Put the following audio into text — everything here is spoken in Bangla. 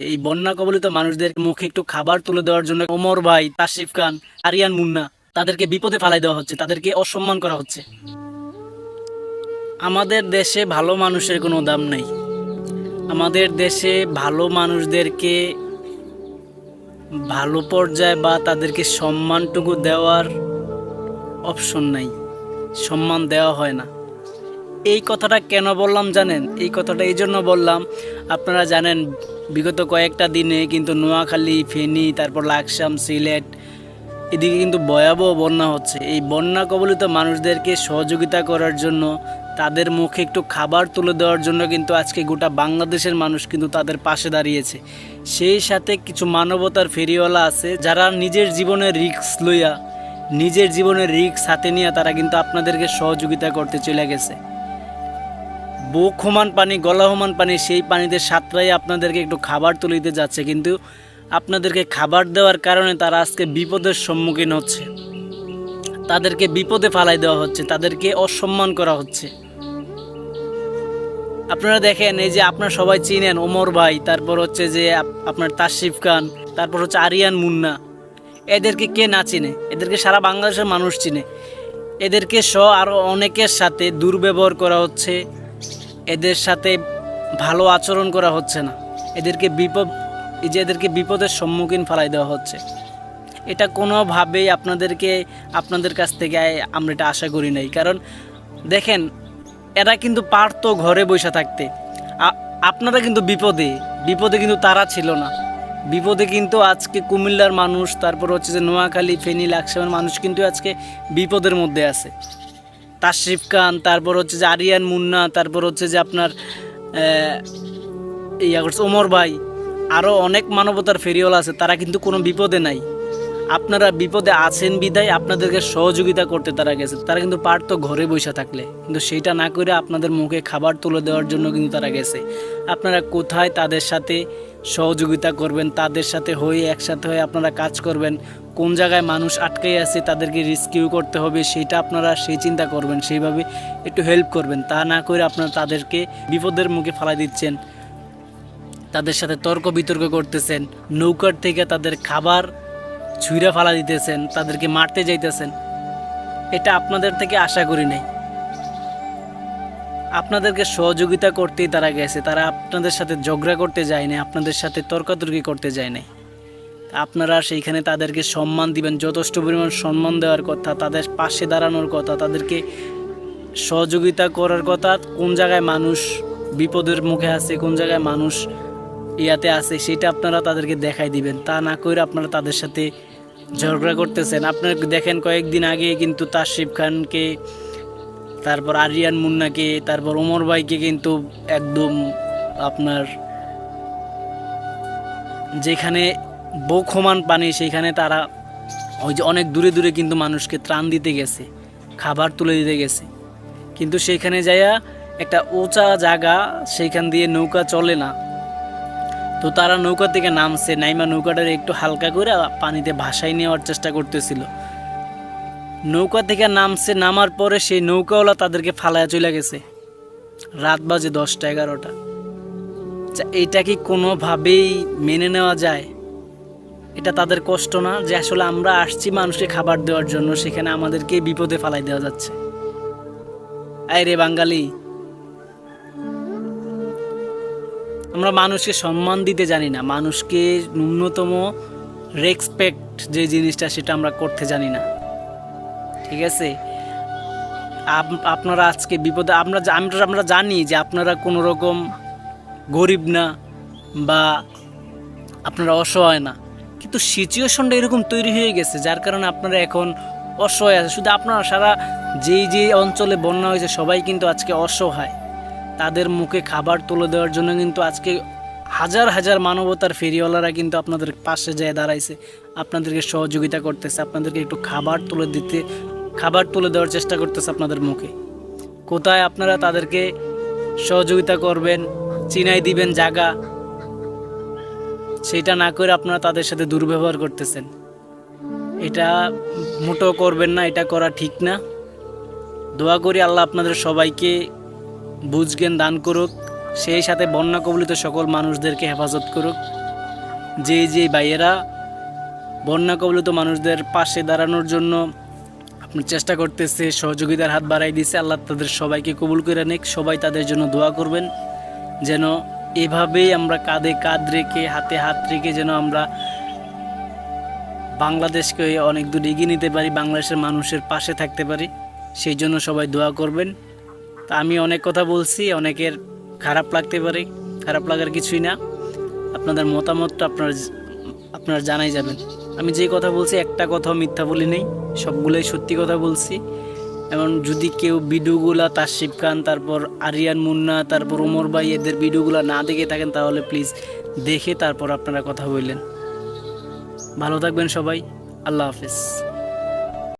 এই বন্যা কবলিত মানুষদের মুখে একটু খাবার তুলে দেওয়ার জন্য ওমর ভাই তাসিফ খান, আরিয়ান মুন্না তাদেরকে বিপদে ফালাই দেওয়া হচ্ছে, তাদেরকে অসম্মান করা হচ্ছে। আমাদের দেশে ভালো মানুষের কোনো দাম নেই। আমাদের দেশে ভালো মানুষদেরকে ভালো পর্যায়ে বা তাদেরকে সম্মানটুকু দেওয়ার অপশন নাই। সম্মান দেওয়া হয় না। এই কথাটা কেন বললাম জানেন? এই কথাটা এই জন্য বললাম, আপনারা জানেন বিগত কয়েকটা দিনে কিন্তু নোয়াখালী, ফেনী, তারপর লাকসাম, সিলেট, এদিকে কিন্তু ভয়াবহ বন্যা হচ্ছে। এই বন্যা কবলিত মানুষদেরকে সহযোগিতা করার জন্য, তাদের মুখে একটু খাবার তুলে দেওয়ার জন্য কিন্তু আজকে গোটা বাংলাদেশের মানুষ কিন্তু তাদের পাশে দাঁড়িয়েছে। সেই সাথে কিছু মানবতার ফেরিওয়ালা আছে, যারা নিজের জীবনের রিক্স লইয়া, নিজের জীবনের রিক্স হাতে নিয়ে তারা কিন্তু আপনাদেরকে সহযোগিতা করতে চলে গেছে। বুক সমান পানি, গলা সমান পানি, সেই পানিতে সাঁতরাই আপনাদেরকে একটু খাবার তুলে দিতে যাচ্ছে। কিন্তু আপনাদেরকে খাবার দেওয়ার কারণে তারা আজকে বিপদের সম্মুখীন হচ্ছে। তাদেরকে বিপদে ফালাই দেওয়া হচ্ছে, তাদেরকে অসম্মান করা হচ্ছে। আপনারা দেখেন, এই যে আপনারা সবাই চিনেন, ওমর ভাই, তারপর হচ্ছে যে আপনার তাশরিফ খান, তারপর হচ্ছে আরিয়ান মুন্না। এদেরকে কে না চিনে? এদেরকে সারা বাংলাদেশের মানুষ চিনে। এদেরকে স আরও অনেকের সাথে দুর্ব্যবহার করা হচ্ছে। এদের সাথে ভালো আচরণ করা হচ্ছে না। এদেরকে বিপদ, এই যে এদেরকে বিপদের সম্মুখীন ফেলাই দেওয়া হচ্ছে। এটা কোনোভাবেই আপনাদেরকে, আপনাদের কাছ থেকে আমরা এটা আশা করি নাই। কারণ দেখেন, এরা কিন্তু পারতো ঘরে বসে থাকতে। আপনারা কিন্তু বিপদে বিপদে কিন্তু তারা ছিল না। বিপদে কিন্তু আজকে কুমিল্লার মানুষ, তারপর হচ্ছে যে নোয়াখালী, ফেনী, লাকসামের মানুষ কিন্তু আজকে বিপদের মধ্যে আছে। তাশরিফ খান, তারপর হচ্ছে যে আরিয়ান মুন্না, তারপর হচ্ছে যে আপনার ইয়া করছে, ওমর ভাই আরও অনেক মানবতার ফেরিওয়ালা আছে, তারা কিন্তু কোনো বিপদে নাই। আপনারা বিপদে আছেন বিদায় আপনাদেরকে সহযোগিতা করতে তারা গেছে, তারা কিন্তু পারতো ঘরে বসে থাকলে, কিন্তু সেইটা না করে আপনাদের মুখে খাবার তুলে দেওয়ার জন্য কিন্তু তারা গেছে। আপনারা কোথায় তাদের সাথে সহযোগিতা করবেন, তাদের সাথে হয়ে একসাথে হয়ে আপনারা কাজ করবেন কোন জায়গায় মানুষ আটকে আছে তাদেরকে রিস্কিউ করতে হবে, সেটা আপনারা সেই চিন্তা করবেন, সেইভাবে একটু হেল্প করবেন। তা না করে আপনারা তাদেরকে বিপদের মুখে ফালাই দিচ্ছেন, তাদের সাথে তর্ক বিতর্ক করতেছেন, নৌকার থেকে তাদের খাবার ছুঁড়ে ফালা দিতেছেন, তাদেরকে মারতে যাইতেছেন, এটা আপনাদের থেকে আশা করি নাই। আপনাদেরকে সহযোগিতা করতেই তারা গেছে, তারা আপনাদের সাথে ঝগড়া করতে যায়নি আপনাদের সাথে তর্কাতর্কি করতে যায় নাই। আপনারা সেইখানে তাদেরকে সম্মান দিবেন, যথেষ্ট পরিমাণ সম্মান দেওয়ার কথা, তাদের পাশে দাঁড়ানোর কথা, তাদেরকে সহযোগিতা করার কথা, কোন জায়গায় মানুষ বিপদের মুখে আছে, কোন জায়গায় মানুষ ইয়াতে আছে, সেটা আপনারা তাদেরকে দেখাই দিবেন। তা না করে আপনারা তাদের সাথে ঝগড়া করতেছেন। আপনারা দেখেন কয়েকদিন আগে কিন্তু তাশরিফ খানকে, তারপর আরিয়ান মুন্নাকে, তারপর ওমর ভাইকে কিন্তু একদম আপনার যেখানে বৌখমান পানি সেইখানে তারা ওই যে অনেক দূরে দূরে কিন্তু মানুষকে ত্রাণ দিতে গেছে খাবার তুলে দিতে গেছে। কিন্তু সেইখানে যাইয়া একটা উঁচা জায়গা সেইখান দিয়ে নৌকা চলে না। তো তারা নৌকা থেকে নামছে নাইমা নৌকাটার একটু হালকা করে পানিতে ভাসাই নেওয়ার চেষ্টা করতেছিল। নৌকা থেকে নামছে নামার পরে সেই নৌকাওয়ালা তাদেরকে ফালায়া চলে গেছে। রাত বাজে দশটা এগারোটা। আচ্ছা, এটা কি কোনোভাবেই মেনে নেওয়া যায়? এটা তাদের কষ্ট না যে আসলে আমরা আসছি মানুষকে খাবার দেওয়ার জন্য, সেখানে আমাদেরকে বিপদে ফালাই দেওয়া যাচ্ছে। আয় রে বাঙালি। আমরা মানুষকে সম্মান দিতে জানি না, মানুষকে ন্যূনতম রেসপেক্ট যে জিনিসটা সেটা আমরা করতে জানি না। ঠিক আছে? আপ- আপনারা আজকে বিপদে, আমরা আমরা আমরা জানি যে আপনারা কোনো রকম গরিব না বা আপনারা অসহায় না। কিন্তু সিচুয়েশনটা এরকম তৈরি হয়ে গেছে, যার কারণে আপনারা এখন অসহায় আছে শুধু আপনারা সারা যেই যে অঞ্চলে বন্যা হয়েছে, সবাই কিন্তু আজকে অসহায়। তাদের মুখে খাবার তুলে দেওয়ার জন্য কিন্তু আজকে হাজার হাজার মানবতার ফেরিওয়ালারা কিন্তু আপনাদের পাশে যেয়ে দাঁড়াইছে। আপনাদেরকে সহযোগিতা করতেছে, আপনাদেরকে একটু খাবার তুলে দিতে, খাবার তুলে দেওয়ার চেষ্টা করতেছে আপনাদের মুখে। কোথায় আপনারা তাদেরকে সহযোগিতা করবেন, চিনাই দিবেন জায়গা সেটা না করে আপনারা তাদের সাথে দুর্ব্যবহার করতেছেন। এটা মোটো করবেন না, এটা করা ঠিক না। দোয়া করি আল্লাহ আপনাদের সবাইকে বুঝ জ্ঞান দান করুক, সেই সাথে বন্যা কবলিত সকল মানুষদেরকে হেফাজত করুক। যে যে ভাইয়েরা বন্যা কবলিত মানুষদের পাশে দাঁড়ানোর জন্য আপনার চেষ্টা করতেছে, সহযোগিতার হাত বাড়াই দিছে, আল্লাহ তাদের সবাইকে কবুল করে নিক। সবাই তাদের জন্য দোয়া করবেন, যেন এভাবেই আমরা কাঁধে কাঁধ রেখে, হাতে হাত রেখে যেন আমরা বাংলাদেশকে অনেক দূর এগিয়ে নিতে পারি, বাংলাদেশের মানুষের পাশে থাকতে পারি, সেই জন্য সবাই দোয়া করবেন। তা আমি অনেক কথা বলছি, অনেকের খারাপ লাগতে পারে, খারাপ লাগার কিছুই না। আপনাদের মতামতটা আপনার আপনার জানাই যাবেন। আমি যে কথা বলছি, একটা কথাও মিথ্যা বলি নেই, সবগুলোই সত্যি কথা বলছি। এবং যদি কেউ ভিডিওগুলা তাসিফ খান, তারপর আরিয়ান মুন্না, তারপর ওমর ভাই এদের ভিডিওগুলো না দেখে থাকেন, তাহলে প্লিজ দেখে তারপর আপনারা কথা বললেন। ভালো থাকবেন সবাই, আল্লাহ হাফিজ।